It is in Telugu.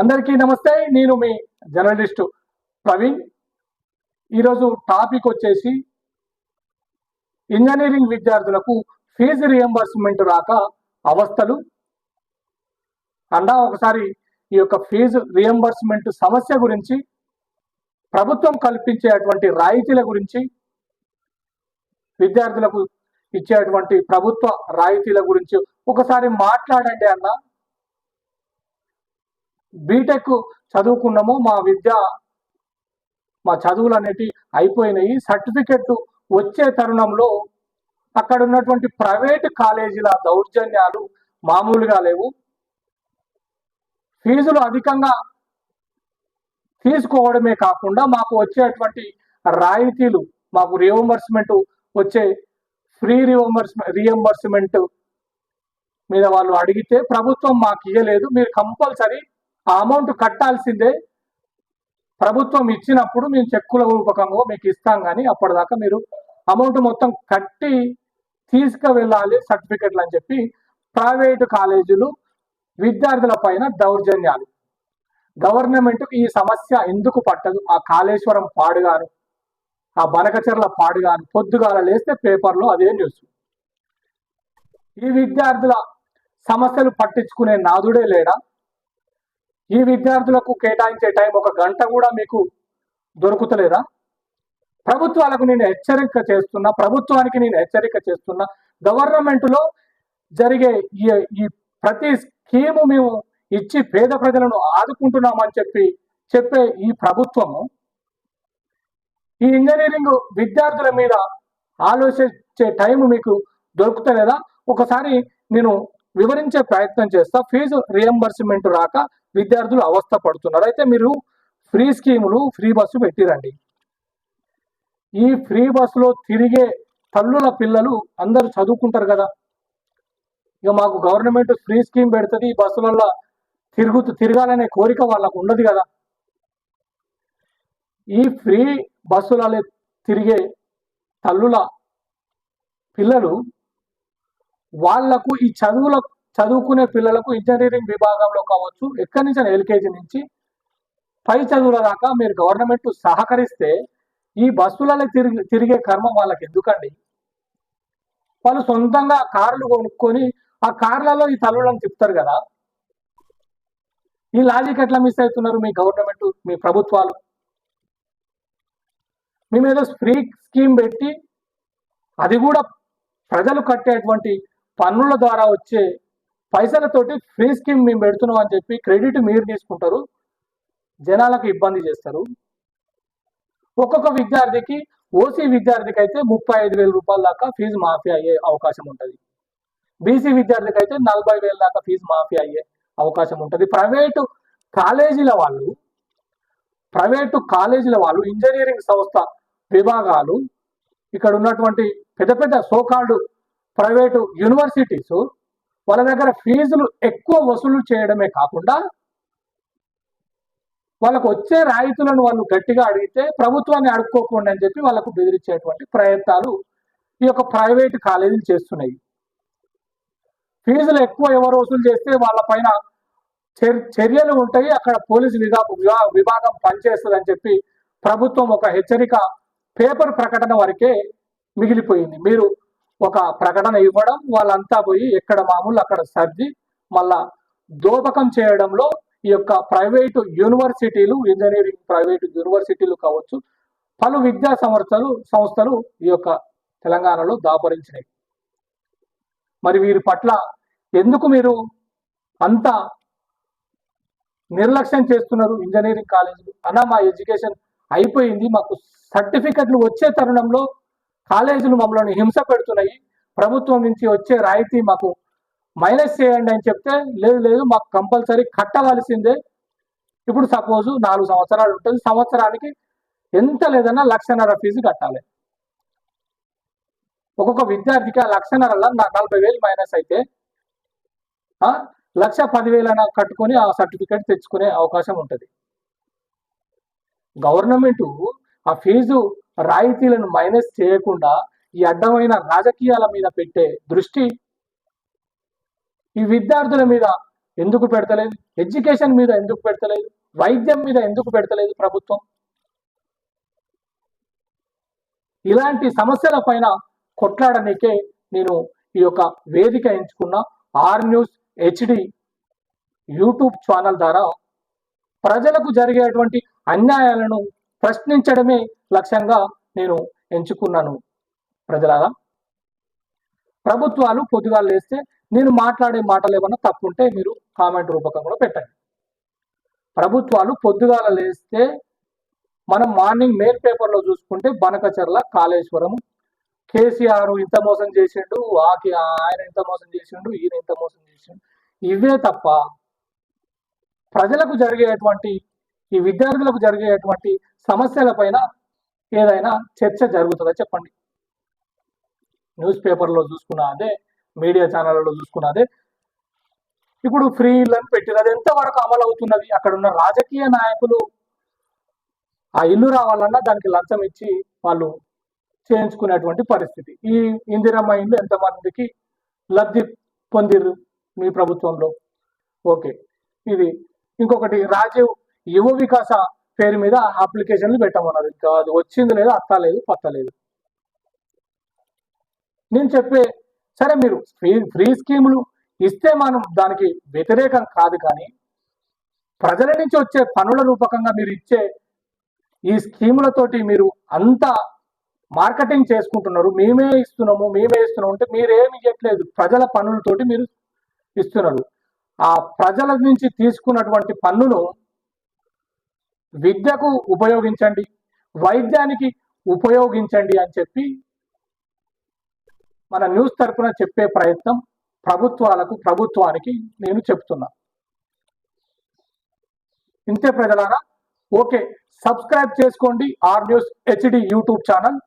అందరికీ నమస్తే. నేను మీ జర్నలిస్టు ప్రవీణ్. ఈరోజు టాపిక్ వచ్చేసి ఇంజనీరింగ్ విద్యార్థులకు ఫీజు రియంబర్స్మెంట్ రాక అవస్థలు. అండా ఒకసారి ఈ యొక్క ఫీజు రియంబర్స్మెంట్ సమస్య గురించి ప్రభుత్వం కల్పించేటువంటి రాయితీల గురించి విద్యార్థులకు ఇచ్చేటువంటి ప్రభుత్వ రాయితీల గురించి ఒకసారి మాట్లాడండి అన్న. బీటెక్ చదువుకున్నాము మా విద్య మా చదువులు అనేటి అయిపోయినాయి. సర్టిఫికెట్ వచ్చే తరుణంలో అక్కడ ఉన్నటువంటి ప్రైవేట్ కాలేజీల దౌర్జన్యాలు మామూలుగా లేవు. ఫీజులు అధికంగా తీసుకోవడమే కాకుండా మాకు వచ్చేటువంటి రాయితీలు మాకు రియంబర్స్మెంట్ వచ్చే ఫ్రీ రియంబర్స్ రియంబర్స్మెంట్ మీద వాళ్ళు అడిగితే ప్రభుత్వం మాకు ఇవ్వలేదు మీరు కంపల్సరీ ఆ అమౌంట్ కట్టాల్సిందే. ప్రభుత్వం ఇచ్చినప్పుడు మేము చెక్కుల రూపకంగా మీకు ఇస్తాం కానీ అప్పటిదాకా మీరు అమౌంట్ మొత్తం కట్టి తీసుకువెళ్ళాలి సర్టిఫికెట్లు అని చెప్పి ప్రైవేటు కాలేజీలు విద్యార్థుల పైన దౌర్జన్యాలు. గవర్నమెంట్కి ఈ సమస్య ఎందుకు పట్టదు? ఆ కాళేశ్వరం పాడుగాను ఆ బనకచెర్ల పాడుగాను పొద్దుగాల లేస్తే పేపర్లో అదే న్యూస్. ఈ విద్యార్థుల సమస్యలు పట్టించుకునే నాదుడే లేడా? ఈ విద్యార్థులకు కేటాయించే టైం ఒక గంట కూడా మీకు దొరుకుతలేదా? ప్రభుత్వాలకు నేను హెచ్చరిక చేస్తున్నా ప్రభుత్వానికి నేను హెచ్చరిక చేస్తున్నా గవర్నమెంట్లో జరిగే ఈ ఈ ప్రతి స్కీము మేము ఇచ్చి పేద ప్రజలను ఆదుకుంటున్నామని చెప్పి చెప్పే ఈ ప్రభుత్వము ఈ ఇంజనీరింగ్ విద్యార్థుల మీద ఆలోచించే టైం మీకు దొరుకుతలేదా? ఒకసారి నేను వివరించే ప్రయత్నం చేస్తా. ఫీజు రియంబర్స్మెంట్ రాక విద్యార్థులు అవస్థ పడుతున్నారు. అయితే మీరు ఫ్రీ స్కీములు ఫ్రీ బస్సు పెట్టిరండి. ఈ ఫ్రీ బస్సులో తిరిగే తల్లుల పిల్లలు అందరూ చదువుకుంటారు కదా. ఇక మాకు గవర్నమెంట్ ఫ్రీ స్కీమ్ పెడుతుంది ఈ బస్సులలో తిరుగుతూ తిరగాలనే కోరిక వాళ్ళకు ఉండదు కదా. ఈ ఫ్రీ బస్సులలో తిరిగే తల్లుల పిల్లలు వాళ్ళకు ఈ చదువుల చదువుకునే పిల్లలకు ఇంజనీరింగ్ విభాగంలో కావచ్చు ఎక్కడి నుంచి ఎల్కేజీ నుంచి పై చదువుల దాకా మీరు గవర్నమెంట్ సహకరిస్తే ఈ బస్సులలో తిరిగి తిరిగే కర్మ వాళ్ళకి ఎందుకండి? వాళ్ళు సొంతంగా కార్లు కొనుక్కొని ఆ కార్లలో ఈ తల్లులను తిప్పుతారు కదా. ఈ లాజిక్ ఎట్లా మిస్ అవుతున్నారు మీ గవర్నమెంట్ మీ ప్రభుత్వాలు? మేము ఏదో ఫ్రీ స్కీమ్ పెట్టి అది కూడా ప్రజలు కట్టేటువంటి పన్నుల ద్వారా వచ్చే పైసలతోటి ఫ్రీ స్కీమ్ మేము పెడుతున్నాం అని చెప్పి క్రెడిట్ మీరు తీసుకుంటారు. జనాలకు ఇబ్బంది చేస్తారు. ఒక్కొక్క విద్యార్థికి ఓసీ విద్యార్థికి అయితే ముప్పై ఐదు వేల రూపాయల దాకా ఫీజు మాఫీ అయ్యే అవకాశం ఉంటుంది. బీసీ విద్యార్థికి అయితే నలభై వేల దాకా ఫీజు మాఫీ అయ్యే అవకాశం ఉంటుంది. ప్రైవేటు కాలేజీల వాళ్ళు ప్రైవేటు కాలేజీల వాళ్ళు ఇంజనీరింగ్ సంస్థ విభాగాలు ఇక్కడ ఉన్నటువంటి పెద్ద పెద్ద సోకాల్డ్ ప్రైవేటు యూనివర్సిటీస్ వాళ్ళ దగ్గర ఫీజులు ఎక్కువ వసూలు చేయడమే కాకుండా వాళ్ళకు వచ్చే రాయితీలను వాళ్ళు గట్టిగా అడిగితే ప్రభుత్వాన్ని అడుక్కోకుండా అని చెప్పి వాళ్ళకు బెదిరించేటువంటి ప్రయత్నాలు ఈ యొక్క ప్రైవేట్ కాలేజీలు చేస్తున్నాయి. ఫీజులు ఎక్కువ ఎవరు వసూలు చేస్తే వాళ్ళ పైన చర్- చర్యలు ఉంటాయి. అక్కడ పోలీసు విభా- విభాగం పనిచేస్తుంది అని చెప్పి ప్రభుత్వం ఒక హెచ్చరిక పేపర్ ప్రకటన వరకే మిగిలిపోయింది. మీరు ఒక ప్రకటన ఇవ్వడం వాళ్ళంతా పోయి ఎక్కడ మామూలు అక్కడ సర్ది మళ్ళా దోపకం చేయడంలో ఈ యొక్క ప్రైవేటు యూనివర్సిటీలు ఇంజనీరింగ్ ప్రైవేటు యూనివర్సిటీలు కావచ్చు పలు విద్యా సంస్థలు సంస్థలు ఈ యొక్క తెలంగాణలో దాపరించినాయి మరి వీరి పట్ల ఎందుకు మీరు అంత నిర్లక్ష్యం చేస్తున్నారు ఇంజనీరింగ్ కాలేజీలు? అన్న మా ఎడ్యుకేషన్ అయిపోయింది మాకు సర్టిఫికెట్లు వచ్చే తరుణంలో కాలేజీలు మమ్మల్ని హింస పెడుతున్నాయి. ప్రభుత్వం నుంచి వచ్చే రాయితీ మాకు మైనస్ చేయండి అని చెప్తే లేదు లేదు మాకు కంపల్సరీ కట్టవలసిందే. ఇప్పుడు సపోజ్ నాలుగు సంవత్సరాలు ఉంటుంది. సంవత్సరానికి ఎంత లేదన్నా లక్షన్నర ఫీజు కట్టాలి. ఒక్కొక్క విద్యార్థికి ఆ లక్షన్నరలో నలభై వేలు మైనస్ అయితే లక్ష పదివేలైనా కట్టుకొని ఆ సర్టిఫికేట్ తెచ్చుకునే అవకాశం ఉంటుంది. గవర్నమెంట్ ఆ ఫీజు రాయితీలను మైనస్ చేయకుండా ఈ అడ్డమైన రాజకీయాల మీద పెట్టే దృష్టి ఈ విద్యార్థుల మీద ఎందుకు పెడతలేదు? ఎడ్యుకేషన్ మీద ఎందుకు పెడతలేదు? వైద్యం మీద ఎందుకు పెడతలేదు ప్రభుత్వం? ఇలాంటి సమస్యల పైన కొట్లాడనికే నేను ఈ యొక్క వేదిక ఎంచుకున్న R news HD YouTube channel ద్వారా ప్రజలకు జరిగేటువంటి అన్యాయాలను ప్రశ్నించడమే లక్ష్యంగా నేను ఎంచుకున్నాను. ప్రజలారా ప్రభుత్వాలు పొద్దుగా లేస్తే నేను మాట్లాడే మాటలు ఏమన్నా తప్పుంటే మీరు కామెంట్ రూపకంలో పెట్టండి. ప్రభుత్వాలు పొద్దుగాల లేస్తే మనం మార్నింగ్ మెయిల్ పేపర్లో చూసుకుంటే బనకచర్ల కాళేశ్వరం కేసీఆర్ ఇంత మోసం చేసిండు ఆకి ఆయన ఇంత మోసం చేసిండు ఈయన ఇంత మోసం చేసిండు. ఇవే తప్ప ప్రజలకు జరిగేటువంటి ఈ విద్యార్థులకు జరిగేటువంటి సమస్యల పైన ఏదైనా చర్చ జరుగుతుందా చెప్పండి. న్యూస్ పేపర్లో చూసుకున్న అదే మీడియా ఛానళ్ళలో చూసుకున్న అదే. ఇప్పుడు ఫ్రీ ఇళ్ళని పెట్టిన అది ఎంతవరకు అమలు అవుతున్నది అక్కడ ఉన్న రాజకీయ నాయకులు ఆ ఇల్లు రావాలన్నా దానికి లంచం ఇచ్చి వాళ్ళు చేయించుకునేటువంటి పరిస్థితి. ఈ ఇందిరమ్మ ఇల్లు ఎంతమందికి లబ్ధి పొందిరు మీ ప్రభుత్వంలో? ఓకే. ఇది ఇంకొకటి రాజీవ్ యువ వికాస పేరు మీద అప్లికేషన్లు పెట్టమన్నారు. ఇంకా అది వచ్చింది లేదు అత్తలేదు పత్తలేదు. నేను చెప్పే సరే మీరు ఫ్రీ ఫ్రీ స్కీములు ఇస్తే మనం దానికి వ్యతిరేకం కాదు కానీ ప్రజల నుంచి వచ్చే పనుల రూపకంగా మీరు ఇచ్చే ఈ స్కీములతోటి మీరు అంత మార్కెటింగ్ చేసుకుంటున్నారు. మేమే ఇస్తున్నాము మేమే ఇస్తున్నాము అంటే మీరేమి ఇవ్వట్లేదు ప్రజల పనులతోటి మీరు ఇస్తున్నారు. ఆ ప్రజల నుంచి తీసుకున్నటువంటి పన్నును విద్యకు ఉపయోగించండి వైద్యానికి ఉపయోగించండి అని చెప్పి మన న్యూస్ తరఫున చెప్పే ప్రయత్నం ప్రభుత్వాలకు ప్రభుత్వానికి నేను చెప్తున్నా. ఇంతే ప్రజలారా ఓకే సబ్స్క్రైబ్ చేసుకోండి R news HD YouTube channel.